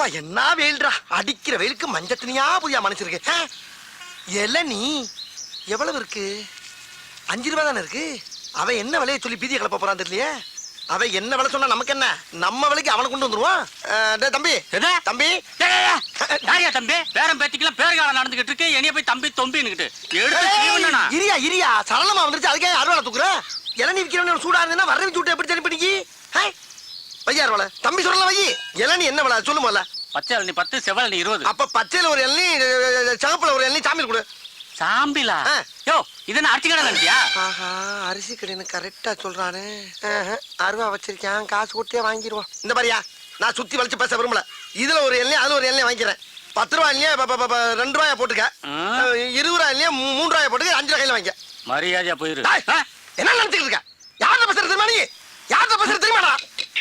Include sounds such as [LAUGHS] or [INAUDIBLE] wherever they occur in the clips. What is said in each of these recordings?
அப்பா என்ன வெயில்டா? அடிக்கிற வெயிலுக்கு மஞ்ச துணியா புதியா மனுஷருக்கு ஆ? இளநீ எவ்வளவு இருக்கு? அஞ்சு ரூபா தானே இருக்கு? அவன் என்ன விலையை சொல்லி பீதியை கிளப்ப போறான் தெரியலையே? அவன் என்ன விலை சொன்னா நமக்கு என்ன? நம்ம விலைக்கு அவனை கொண்டு வந்துருவான். தம்பி? தம்பி. யாரையா தம்பி? பேரம் பேத்திக்கெல்லாம் பேர்காலம் நடந்துகிட்டு இருக்கு. என்னைய போய் தம்பி தொம்பின்னுகிட்டு? இரியா இரியா. சரளமா வந்துருச்சு. அதுக்கே அறுவாலை தூக்குற? இளநீ விற்கிறவன சூடா இருந்ததுன்னா வர வச்சு விட்டு எப்படி சரி பண்ணிக்கி வையா அறுவாலை தம்பி சொல்லலாம் வை. இளநீ என்ன விலை? சொல்லு முதல்ல பச்சை இளநீ பத்து செவல் இருபது. அப்ப பச்சையில ஒரு இளநீ சிவப்புல ஒரு இளநீ சாமியில் கொடு. சாம்பிலா. யோ இது என்ன அரிசி கடை நினைச்சியா ஆஹா அரிசி கடைன்னு கரெக்டா சொல்றானே. அருவா வச்சிருக்கேன் காசு கொடுத்தே வாங்கிடுவோம் இந்த மாதிரியா நான் சுத்தி வளைச்சு பேச விரும்பல. இதுல ஒரு எண்ணெய் அதுல ஒரு எண்ணெய் வாங்கிக்கிறேன். பத்து ரூபா இல்லையா ரெண்டு ரூபாயா போட்டுக்க. இருபது ரூபாய் இல்லையா மூணு ரூபாயா போட்டுக்க அஞ்சு ரூபாயில வாங்கிக்க. மரியாதையா போயிரு? என்ன நினைச்சுக்கிட்டு இருக்க? யார்கிட்ட பேசுறது தெரியுமா நீ? யார்கிட்ட பேசுறது தெரியுமாடா?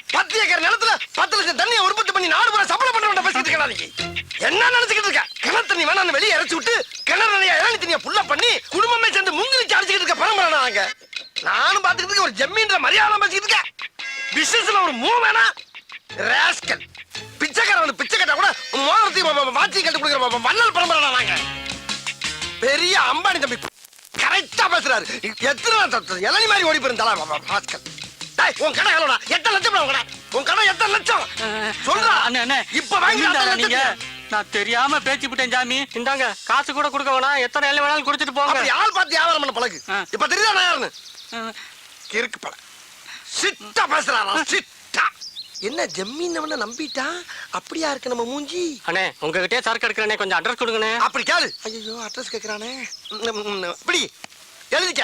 பத்து ஏக்கர் நிலத்துல பத்து லட்சம் தண்ணியை உற்பத்தி பண்ணி நாடு பூரா சம்பளம் பண்ண பேசிட்டு இருக்கா என்ன நினைச்சுக்கிட்டு இருக்க? கிணறு தண்ணி வேணாம் வெளியே இறச்சி விட்டு கிணறு நிறைய இளநி தண்ணியை புள்ள பண்ணி குடும்பமே சேர்ந்து முங்கிலிச்சு அடிச்சுக்கிட்டு இருக்க பரம்பரை நாங்க நானும் பாத்துக்கிறதுக்கு ஒரு ஜம்மீன்ற மரியாதை பேசிக்கிட்டு இருக்க பிசினஸ்ல ஒரு மூ வேணா. ராஸ்கல் பிச்சைக்காரன் வந்து பிச்சை கட்டா கூட மோதிரத்தையும் வாட்சி கட்டு கொடுக்குற வள்ளல் பரம்பரை நாங்க. பெரிய அம்பானி தம்பி கரெக்டா பேசுறாரு. எத்தனை இளநி மாதிரி ஓடி போயிருந்தாலும் பாஸ்கர் உன் கடை எவ்வளோடா எட்டு லட்சம் உன் கடை. உன் கடை எத்தனை லட்சம். சொல்றா. அண்ணே, அண்ணே. இப்ப வாங்கி நீங்க? நான் தெரியாம பேச்சு விட்டேன் ஜாமி. இந்தாங்க. காசு கூட கொடுக்க வேணாம். எத்தனை எல்லாம் வேணாலும் கொடுத்துட்டு போங்க. அப்படி ஆள் பார்த்து வியாபாரம் பண்ண பழகு. இப்ப தெரியுதா நான் யாருன்னு. கிறுக்கு பழ. சிட்டா பேசுறாரா? சிட்டா. என்ன ஜம்மீன் நம்பிட்டா? அப்படியா இருக்கு நம்ம மூஞ்சி? அண்ணே உங்ககிட்டயே சரக்கு எடுக்கிறேனே. கொஞ்சம் அட்ரஸ் கொடுங்கண்ணே. அப்படி கேளு. ஐயோ அட்ரஸ் ம், இப்படி. எழுதிக்க.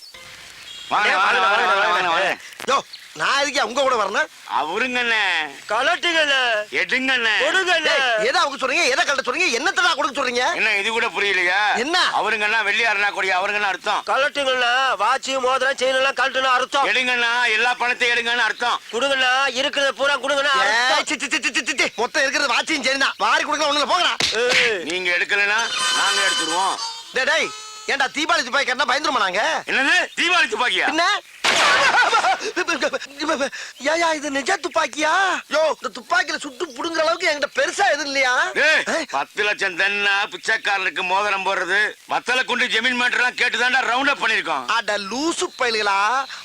யோ நான் எதுக்கு உங்க கூட வரணும் அவருங்கண்ணே. கலட்டுங்கண்ண எடுங்கண்ணே. கொடுங்கண்ண. எதை அவங்க சொல்றீங்க? எதை கட்ட சொல்றீங்க? என்னத்தடா கொடுக்க சொல்றீங்க? என்ன இது கூட புரியலையா? என்ன? அவருங்கண்ணா வெள்ளியாருனா கொடி அவருங்கண்ணா அர்த்தம். கலட்டுங்கண்ண. வாட்சி மோதிரம் செயின் எல்லாம் கலட்டுன அர்த்தம். எடுங்கண்ணா எல்லா பணத்தையும் எடுங்கன்னு அர்த்தம். கொடுங்கண்ணா. இருக்கிறத பூரா கொடுங்கண்ணா. மொத்தம் இருக்கிறது வாட்சியும் சரிதான் வாரி கொடுக்கலாம் ஒண்ணுல ஏய், நீங்க எடுக்கலனா நாங்க எடுத்துருவோம் டேய். ஏன்டா தீபாவளி துப்பாக்கி கட்டினா பயந்துருமா நாங்க? என்னது? தீபாவளி துப்பாக்கியா? என்ன ஏயா இது நிஜ துப்பாக்கியா? யோ. இந்த துப்பாக்கியில சுட்டு புடுங்குற அளவுக்கு என்கிட்ட பெருசா எதுவும் இல்லையா? பத்து லட்சம் தென்னா பிச்சைக்காரனுக்கு மோதிரம் போடுறது. வத்தல குண்டு ஜமீன் மேட்டர்லாம் கேட்டுதான்டா ரவுண்ட் அப் பண்ணிருக்கோம் அட லூசு பயல்களா?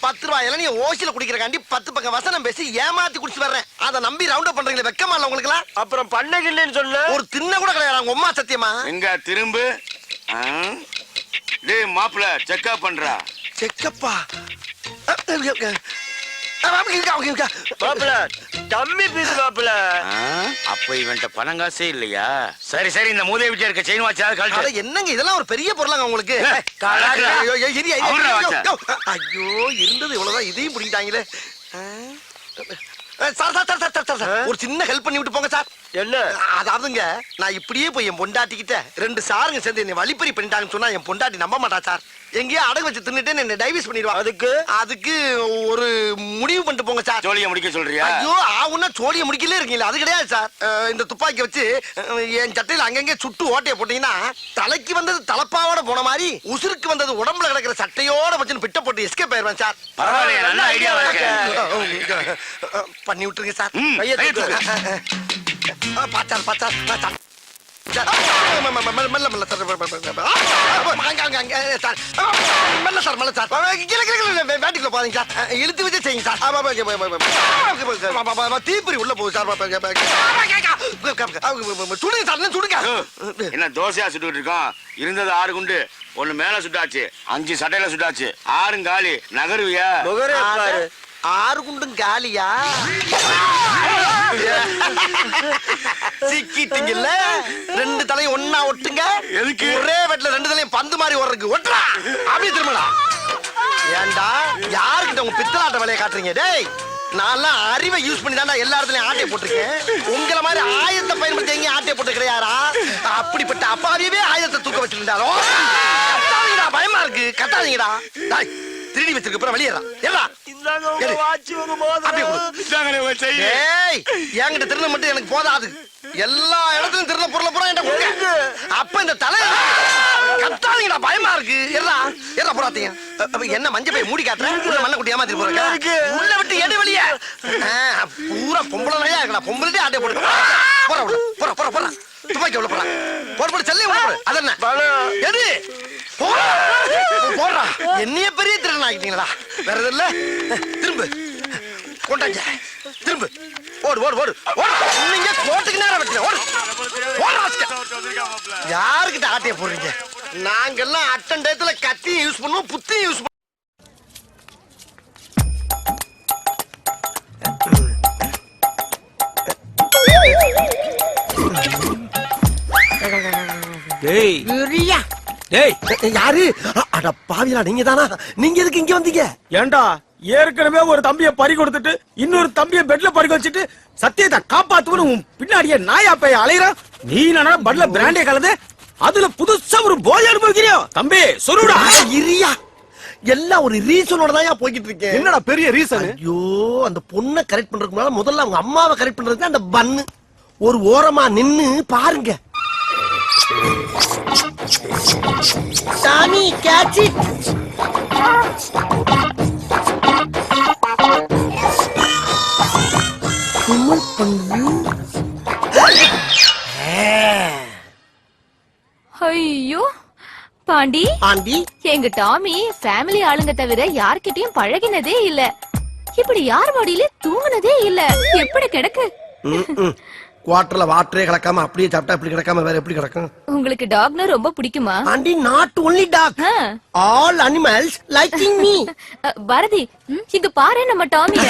பத்து ரூபாய் இளநீ ஓசில குடிக்கிறக்காண்டி பத்து பக்கம் வசனம் பேசி ஏமாத்தி குடிச்சு வர்றேன். அதை நம்பி ரவுண்ட் அப் பண்றீங்களே வெக்கமா இல்ல உங்களுக்கு அப்புறம் பண்ணகில்லைன்னு சொன்ன ஒரு தின்ன கூட கிடையாது உங்க அம்மா சத்தியமா? எங்க திரும்பு? டேய் மாப்பிள செக்அப் பண்றா செக்கப்பா மாப்பிள கம்மி பீஸ் மாப்பிள ஆ? அப்ப இவன்ட்ட பணம் காசே இல்லையா சரி சரி இந்த மூதை விட்டு இருக்க செயின் கழட்டு என்னங்க இதெல்லாம் ஒரு பெரிய பொருளாங்க உங்களுக்கு. ஐயோ, இருந்தது இவ்வளவுதான் இதையும் பிடிக்கிட்டாங்களே? Sir sir sir sir sir, sir ஒரு சின்ன ஹெல்ப் பண்ணி விட்டு போங்க சார். என்ன? அதாவதுங்க நான் இப்படியே போய் என் பொண்டாட்டிக்கிட்ட ரெண்டு சாருங்க சேர்ந்து என்னை வழிப்பறி பண்ணிட்டாங்கன்னு சொன்னா என் பொண்டாட்டி நம்ப மாட்டா சார். எங்கேயோ அடகு வச்சு தின்னுட்டு என்ன டைவர்ஸ் பண்ணிடுவா அதுக்கு? அதுக்கு ஒரு முடிவு பண்ணிட்டு போங்க சார். ஜோலிய முடிக்க சொல்றியா? ஐயோ ஆவுன்னா சோழிய முடிக்கல இருக்கீங்களா அது கிடையாது சார். இந்த துப்பாக்கி வச்சு என் சட்டையில அங்கங்க சுட்டு ஓட்டைய போட்டீங்கன்னா தலைக்கு வந்தது தலப்பாவோட போன மாதிரி உசுருக்கு வந்தது உடம்புல கிடக்கிற சட்டையோட வச்சு பிட்ட போட்டு எஸ்கேப் ஆயிருவேன் சார். பரவாயில்லையே நல்ல அஹ், பண்ணி விட்டுருங்க சார். பாச்சார் பாச்சார். வேட்டுக்குள்ள போதீங்க சார் இழுத்து வச்சு செய்யுங்க சார் தீப்பறி உள்ள போகுது சார் சுடுங்க சார் சுடுங்க என்ன தோசையா சுட்டுக்கிட்டு இருக்கோம்? இருந்தது ஆறு குண்டு. ஒண்ணு மேல சுட்டாச்சு அஞ்சு சட்டையில சுட்டாச்சு. ஆறும் காலி நகருவியா? ஆறு. குண்டும் காலியா? [LAUGHS] சிக்கிட்டீங்கல்ல? ரெண்டு தலையும் ஒண்ணா ஒட்டுங்க. எதுக்கு? ஒரே வெட்ல ரெண்டு தலையும் பந்து மாதிரி ஓடுறதுக்கு ஒட்டுறா. அப்படியே திரும்பலாம் ஏன்டா யாருக்கிட்ட உங்க பித்தலாட்ட வேலையை காட்டுறீங்க? டேய் நான்லாம் அறிவை யூஸ் பண்ணி தான்டா எல்லா இடத்துலயும் ஆட்டையை போட்டிருக்கேன். உங்களை மாதிரி ஆயத்தை பயன்படுத்தி எங்கேயும் ஆட்டையை போட்டு கிடையாரா அப்படிப்பட்ட அப்பாவியவே ஆயத்தை தூக்க வச்சிருந்தாரோ பயமா இருக்கு. கத்தாதீங்கடா. டேய், திருடி வச்சிருக்க அப்புறம் வெளியேறா. ஏறா. இந்தாங்க உங்க எடு. வாட்சி உங்க அப்படியே மோதிரம் கொடு. இதாங்கண்ணே உன் செயின். ஏய் என்கிட்ட திருட மட்டும் எனக்கு போதாது. எல்லா இடத்துலயும் திருட பொருளை பூரா என்கிட்ட கொடுங்க. அப்ப இந்த தலை கத்தாதீங்கடா பயமா இருக்கு. எல்லாம் அப்ப என்ன மஞ்சள் போய் மூடி காட்டுறேன் மண்ணை குட்டி ஏமாத்திட்டு போறேன் இருக்கு. உள்ள விட்டு எடு வெளிய ஆ, பூரா பொம்பளை நிறையா இருக்கடா. பொம்பளை ஆட்டை போட்டு போற உள்ள போற போற போற துப்பாக்கி உள்ள போற போற போட செல்லே உள்ள போடு. அது என்ன. எது? போடா. போடுறா. என்னைய பெரிய திருடன் ஆகிட்டீங்களா வேற எதுவும் இல்ல? திரும்பு. கொண்டாங்க. திரும்பு. ஓடு ஓடு ஓடு. ஓடு. நீங்க கோட்டுக்கு நேரம் வைக்கல ஓடு. யாருக்கிட்ட ஆட்டைய போடுறீங்க? நாங்கெல்லாம் அட்டன் டயத்துல கத்தியும் யூஸ் பண்ணுவோம் புத்தியும் யூஸ் டேய். டேய். யாரு? அட பாவிலா நீங்க தானா நீங்க எதுக்கு இங்க வந்தீங்க? ஏன்டா ஏற்கனவே ஒரு தம்பிய பறி கொடுத்துட்டு இன்னொரு தம்பிய பெட்ல பறி வச்சுட்டு சத்தியத்தை காப்பாத்துவனு உன் பின்னாடியே நாயா பைய அலையறான் நீ நானா பட்ல பிராண்டே கலந்து அதுல புதுசா ஒரு போய் அனுபவிக்கிறியோ? தம்பி சொல்லுடா இரியா. எல்லாம் ஒரு ரீசனோட தான் போய்கிட்டு இருக்கேன் என்னடா பெரிய ரீசன் ஐயோ அந்த பொண்ணை கரெக்ட் பண்றதுக்கு முதல்ல அவங்க அம்மாவை கரெக்ட் பண்றதுக்கு அந்த பன்னு ஒரு ஓரமா நின்னு பாருங்க. சாமி கேட்ச் இட் கும்மல் பண்ணுது ஐயோ பாண்டி. ஆண்டி எங்க டாமி ஃபேமிலி ஆளுங்க தவிர யார்கிட்டயும் பழகினதே இல்ல. இப்படி யார் மடியில தூங்குனதே இல்ல. எப்படி கிடக்கு? குவார்டர்ல வாட்டரே கிடக்காம அப்படியே சாப்பிட்டா இப்படி கிடக்காம வேற எப்படி கிடக்கும்? உங்களுக்கு டாக்னா ரொம்ப பிடிக்குமா? Aunty not only dog. All animals liking me Bharathi இங்க பாரு நம்ம டாமிய.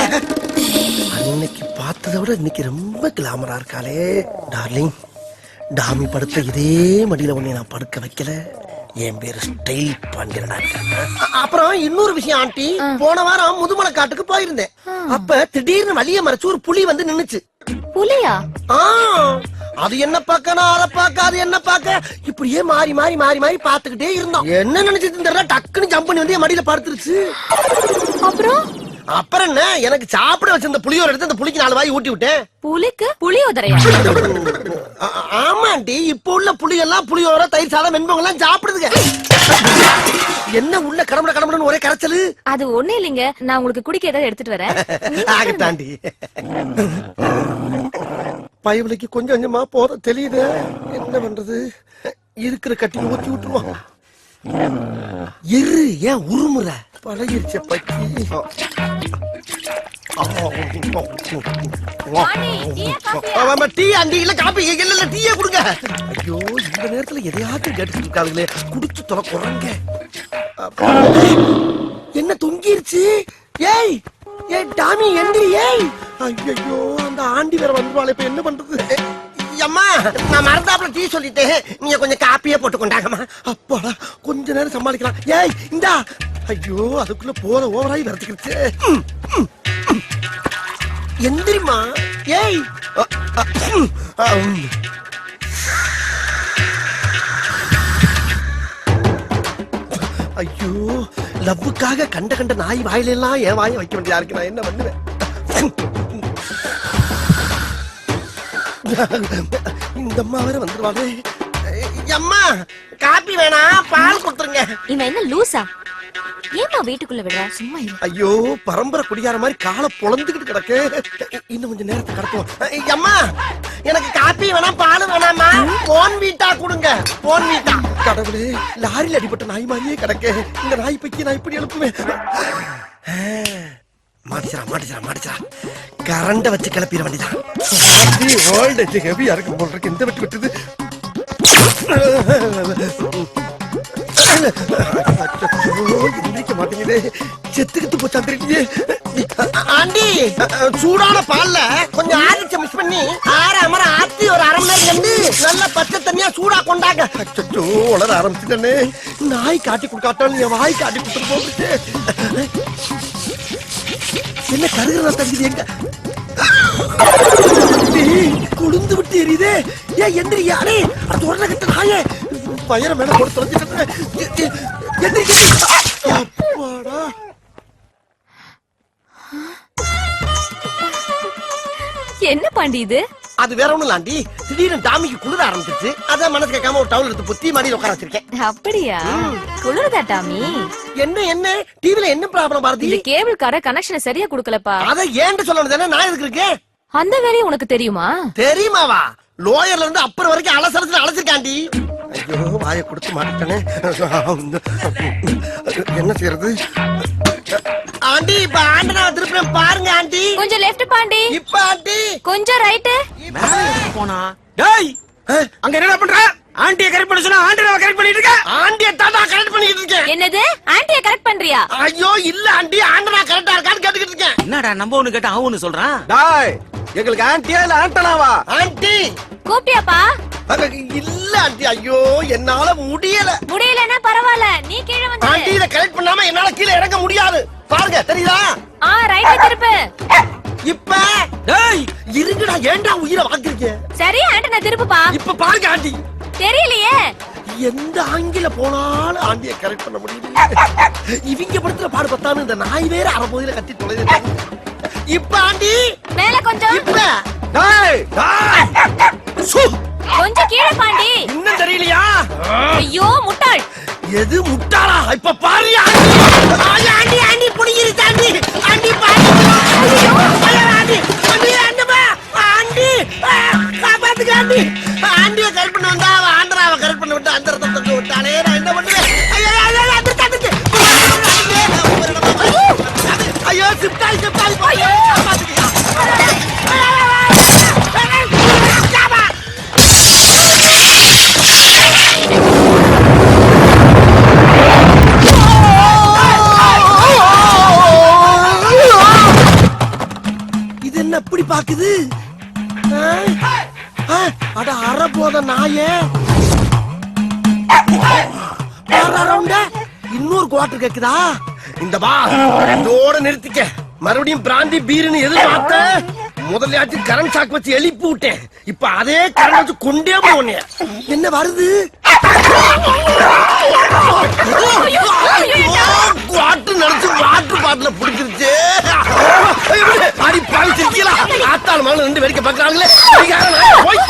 அன்னைக்கு பார்த்ததை விட இன்னைக்கு ரொம்ப கிளாமரா இருக்காளே டார்லிங் டாமி படுத்த இதே மடியில உன்னை நான் படுக்க வைக்கல. என் பேரு ஸ்டைல் பாண்டியனா அப்புறம் இன்னொரு விஷயம் ஆண்டி போன வாரம் முதுமலை காட்டுக்கு போயிருந்தேன். அப்ப திடீர்னு வழிய மறைச்சு ஒரு புலி வந்து நின்னுச்சு. புலியா? அது என்ன பார்க்க? அதை பார்க்க அது என்ன பார்க்க? இப்படியே மாறி மாறி மாறி மாறி பார்த்துக்கிட்டே இருந்தோம் என்ன நினைச்சிட்டு தெரியல டக்குன்னு ஜம்ப் பண்ணி வந்து என் மடியில படுத்துருச்சு. அப்புறம்? அப்புறம் என்ன? எனக்கு சாப்பிட வச்சிருந்த புளியோர எடுத்து அந்த புளிக்கு நாலு வாய் ஊட்டி விட்டேன். புலிக்கு புளியோதரையா? ஆமாண்டி இப்ப உள்ள புளி எல்லாம் புளியோர தயிர் சாதம் வெண்பொங்கல் எல்லாம் சாப்பிடுதுங்க. என்ன உள்ள கடம்பட கடம்படன்னு ஒரே கரைச்சலு? அது ஒண்ணு இல்லைங்க. நான் உங்களுக்கு குடிக்க ஏதாவது எடுத்துட்டு வரேன். [LAUGHS] ஆகட்டாண்டி. பயவலிக்கு கொஞ்சம் கொஞ்சமா போத தெரியுது. என்ன பண்றது? இருக்கிற கட்டி ஊத்தி விட்டுருவோம். இரு ஏன் உருமுற? பழகிருச்ச பக்கி. டீ அண்டி இல்ல காப்பி இல்ல இல்ல டீயே கொடுங்க. ஐயோ இந்த நேரத்துல எதையாச்சும் கேட்டுட்டு இருக்காங்களே குடிச்சு தொலை குறங்க என்ன தொங்கிருச்சு? ஏய் ஏய் டாமி எந்திரி ஏய். ஐயோ அந்த ஆண்டி வேற வந்துருவாளே இப்ப என்ன பண்றது? அம்மா நான் மறந்தாப்புல டீ சொல்லிட்டேன். நீங்க கொஞ்சம் காப்பியே போட்டு கொண்டாங்கம்மா. அப்பாடா கொஞ்ச நேரம் சமாளிக்கலாம். ஏய் இந்தா. ஐயோ அதுக்குள்ள போற ஓவராய் வரத்துக்கிடுச்சு எந்திரிமா ஏய் ஐயோ லவ்வுக்காக கண்ட கண்ட நாய் வாயில எல்லாம் என் வாயை வைக்க வேண்டியதா இருக்கு. நான் என்ன பண்ணுவேன்? இந்த அம்மா வேற வந்துருவாங்க அம்மா காப்பி வேணாம் பால் கொடுத்துருங்க. இவன் என்ன லூசா? ஏமா வீட்டுக்குள்ள விடுற? சும்மா இரு. ஐயோ பரம்பரை குடியார மாதிரி காலை பொழந்துகிட்டு கிடக்கு. இன்னும் கொஞ்சம் நேரத்தை கடத்துவோம். அம்மா எனக்கு காப்பி வேணாம் பால் வேணாமா போன் வீட்டா கொடுங்க. போன் வீட்டா. கடவுளே லாரியில் அடிபட்ட நாய் மாதிரியே கிடக்கு. இந்த நாய் பைக்கி நான் இப்படி எழுப்புவேன். மாட்டிச்சரா மாட்டிச்சரா மாட்டிச்சரா கரண்ட வச்சு கிளப்பிட வேண்டியதான் வேர்ல்டு ஹெவியா இருக்கு போல் இருக்கு. இந்த வெட்டு விட்டுது. எந்திரிக்க மாட்டேங்குதே செத்துக்கிட்டு போச்சா தெரியலையே ஆண்டி! சூடான பால்ல கொஞ்சம் ஆதிச்ச மிஸ் பண்ணி ஆற அமர ஆத்தி ஒரு அரை மணி நேரம் நல்ல பச்சை தண்ணியா சூடா கொண்டாங்க. அச்சோ உளர ஆரம்பிச்சுட்டே நாய் காட்டி கொடுக்காட்டாலும் என் வாய் காட்டி கொடுத்துட்டு போகுது என்ன கருகிறதா தகுதி எங்க? கொழுந்து விட்டு எரியுதே. ஏன் எந்திரி யாரே அது உடனே கட்ட நாயே. பயிர மேல போட்டு அப்பாடா என்ன பாண்டி இது? அது வேற ஒண்ணும் இல்லாண்டி திடீர்னு டாமிக்கு குளிர ஆரம்பிச்சிருச்சு. அதான் மனசு கேட்காம ஒரு டவுல் எடுத்து புத்தி மாடியில் உட்கார வச்சிருக்கேன். அப்படியா? குளிருதா டாமி? என்ன என்ன? டிவில என்ன ப்ராப்ளம் பாரதி? இந்த கேபிள் கார கனெக்ஷனை சரியா குடுக்கலப்பா. அத ஏன்ட்டு சொல்லணும்? தானே நான் எதுக்கு இருக்கேன்? அந்த வேலையும் உனக்கு தெரியுமா? தெரியுமாவா? லோயர்ல இருந்து அப்புறம் வரைக்கும் அலசலத்துல அழைச்சிருக்காண்டி ஐயோ வாயை கொடுத்து மாட்டேனே என்ன செய்யறது? ஆண்டி இப்ப ஆண்டனா திருப்பி பாருங்க ஆண்டி. கொஞ்சம் லெஃப்ட் பாண்டி இப்ப ஆண்டி. கொஞ்சம் ரைட்டு போனா. டேய் அங்க என்னடா பண்ற? ஆண்டிய கரெக்ட் பண்ண சொன்னா ஆண்டியை கரெக்ட் பண்ணிட்டு இருக்க ஆண்டிய தாத்தா கரெக்ட் பண்ணிட்டு இருக்கேன். என்னது? ஆன்ட்டிய கரெக்ட் பண்றியா? ஐயோ இல்ல ஆண்டி. ஆண்டனா கரெக்டா இருக்கான்னு கேட்டுக்கிட்டு இருக்கேன். என்னடா நம்ம ஒண்ணு கேட்டா அவனு சொல்றான்? டாய் எங்களுக்கு ஆண்டியா இல்ல ஆண்டனாவா? ஆண்டி! கூப்பிட்டியாப்பா? இல்ல ஆண்டி ஐயோ என்னால முடியல. முடியலன்னா பரவாயில்ல. நீ கீழே ஆண்டி வந்து இத கரெக்ட் பண்ணாம என்னால கீழே இறங்க முடியாது. பாருங்க தெரியுதா? ஆ ரைட் திருப்பு. இப்ப டேய்! இருங்கடா ஏன்டா உயிரை வாங்குறீங்க? சரி ஆண்டனா திருப்புப்பா. இப்ப பாருங்க ஆண்டி தெரியலையே. எந்த ஆங்கில போனாலும் ஆண்டிய கரெக்ட் பண்ண முடியல இவங்க படத்துல பாடு பத்தாம இந்த நாய் வேற அறபோதில கத்தி தொலைது. இப்ப ஆண்டி மேல கொஞ்சம். இப்ப. டேய் டேய். சு, கொஞ்சம் கீழே பாண்டி. இன்னும் தெரியலையா? ஐயோ முட்டாள். எது முட்டாளா? இப்ப பாரு ஆண்டி. ஆண்டி ஆண்டி புடிங்கிருச்சு பாக்குது அட அற போத நாயே இன்னொரு குவார்டர் கேக்குதா இந்த பா இதோட நிறுத்திக்க மறுபடியும் பிராந்தி பீருன்னு எதிர்பார்த்த முதலையாச்சும் கரண்ட் ஷாக் வச்சு எழுப்பி விட்டேன் இப்ப அதே கரண்ட் வச்சு கொண்டே போனேன் என்ன வருது நினைச்சு வாட்டர் பாட்டில பிடிச்சிருச்சு. அடி பாவி சிரிக்கலாம் ஆத்தாள் மகள் ரெண்டு வேடிக்கை பாக்குறாங்களே போய்.